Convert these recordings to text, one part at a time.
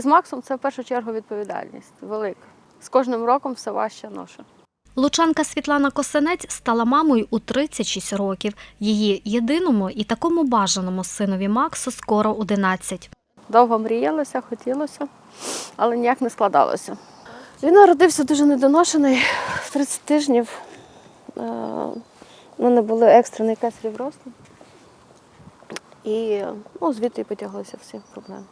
З Максом це в першу чергу відповідальність велика. З кожним роком все важче ноша. Лучанка Світлана Косинець стала мамою у 36 років. Її єдиному і такому бажаному синові Максу скоро 11. Довго мріялося, хотілося, але ніяк не складалося. Він народився дуже недоношений, в 30 тижнів. Е, У мене були екстрений кесарів росту. І ну, звідти і потяглися всі проблеми.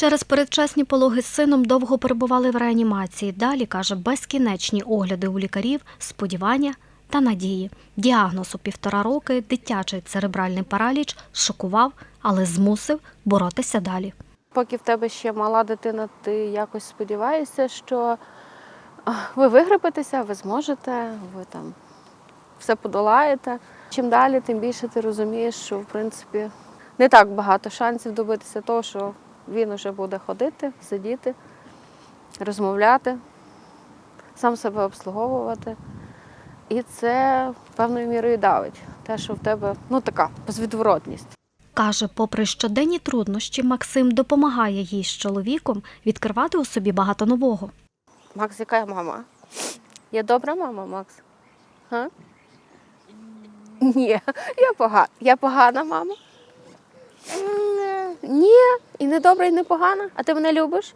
Через передчасні пологи з сином довго перебували в реанімації. Далі, каже, безкінечні огляди у лікарів, сподівання та надії. Діагноз у півтора роки, дитячий церебральний параліч шокував, але змусив боротися далі. Поки в тебе ще мала дитина, ти якось сподіваєшся, що ви вигребетеся, ви зможете, ви там все подолаєте. Чим далі, тим більше ти розумієш, що в принципі не так багато шансів добитися того, що він вже буде ходити, сидіти, розмовляти, сам себе обслуговувати. І це певною мірою давить. Те, що в тебе ну така безвідворотність. Каже, попри щоденні труднощі, Максим допомагає їй з чоловіком відкривати у собі багато нового. Макс, яка я мама? Я добра мама, Макс? Га? Ні, я погана. Я погана мама. Ні, і не добра, і не погана. А ти мене любиш?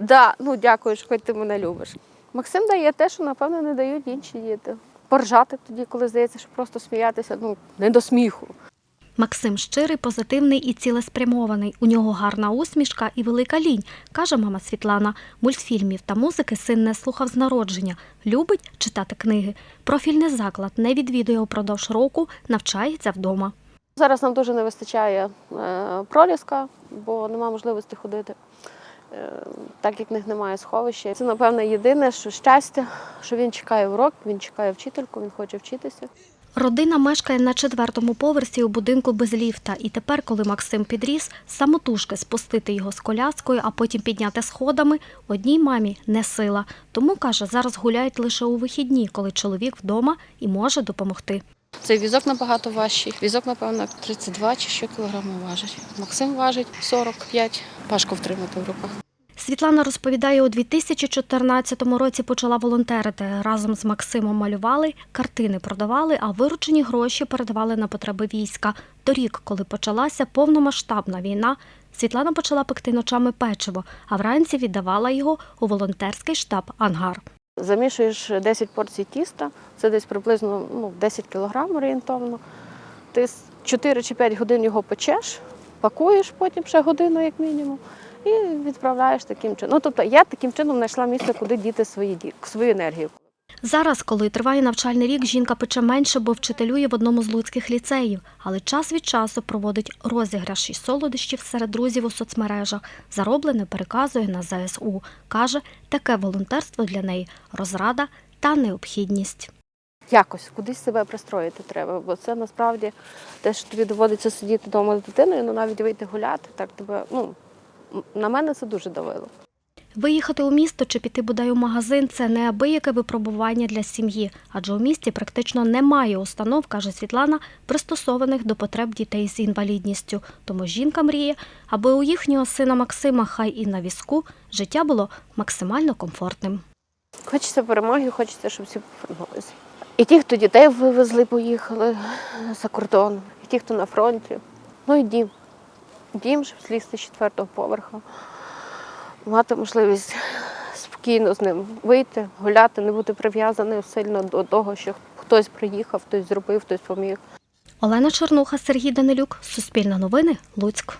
Да, ну дякую, що хоч ти мене любиш. Максим дає те, що, напевно, не дають інші діти. Поржати тоді, коли здається, що просто сміятися, ну, не до сміху. Максим щирий, позитивний і цілеспрямований. У нього гарна усмішка і велика лінь, каже мама Світлана. Мультфільмів та музики син не слухав з народження. Любить читати книги. Профільний заклад не відвідує упродовж року, навчається вдома. Зараз нам дуже не вистачає е, проліска, бо немає можливості ходити. Е, так як в них немає сховища. Це, напевно, єдине, що щастя, що він чекає урок, він чекає вчительку, він хоче вчитися. Родина мешкає на четвертому поверсі у будинку без ліфта. І тепер, коли Максим підріс, самотужки спустити його з коляскою, а потім підняти сходами, одній мамі не сила. Тому каже, зараз гуляють лише у вихідні, коли чоловік вдома і може допомогти. Цей візок набагато важчий. Візок, напевно, 32 чи що кілограмів важить. Максим важить 45. Важко втримати в руках. Світлана розповідає, у 2014 році почала волонтерити. Разом з Максимом малювали, картини продавали, а виручені гроші передавали на потреби війська. Торік, коли почалася повномасштабна війна, Світлана почала пекти ночами печиво, а вранці віддавала його у волонтерський штаб Ангар. Замішуєш 10 порцій тіста, це десь приблизно ну, 10 кілограм орієнтовно. Ти 4 чи 5 годин його печеш, пакуєш потім ще годину, як мінімум, і відправляєш таким чином. Ну, тобто я таким чином знайшла місце, куди діти свої, свою енергію. Зараз, коли триває навчальний рік, жінка пече менше, бо вчителює в одному з луцьких ліцеїв, але час від часу проводить розіграш із солодощів серед друзів у соцмережах. Зароблене переказує на ЗСУ. Каже, таке волонтерство для неї розрада та необхідність. Якось кудись себе пристроїти треба, бо це насправді те, що тобі доводиться сидіти вдома з дитиною, ну навіть вийти гуляти, так тебе, ну, на мене це дуже давило. Виїхати у місто чи піти бодай у магазин це неабияке випробування для сім'ї, адже у місті практично немає установ, каже Світлана, пристосованих до потреб дітей з інвалідністю. Тому жінка мріє, аби у їхнього сина Максима, хай і на візку, життя було максимально комфортним. Хочеться перемоги, хочеться, щоб всі повернулися. І ті, хто дітей вивезли, поїхали за кордон, і ті, хто на фронті. Ну і дім. Дім, щоб злізти з четвертого поверху. Мати можливість спокійно з ним вийти, гуляти, не бути прив'язаним сильно до того, що хтось приїхав, хтось зробив, хтось поміг. Олена Чернуха, Сергій Данилюк, Суспільне новини, Луцьк.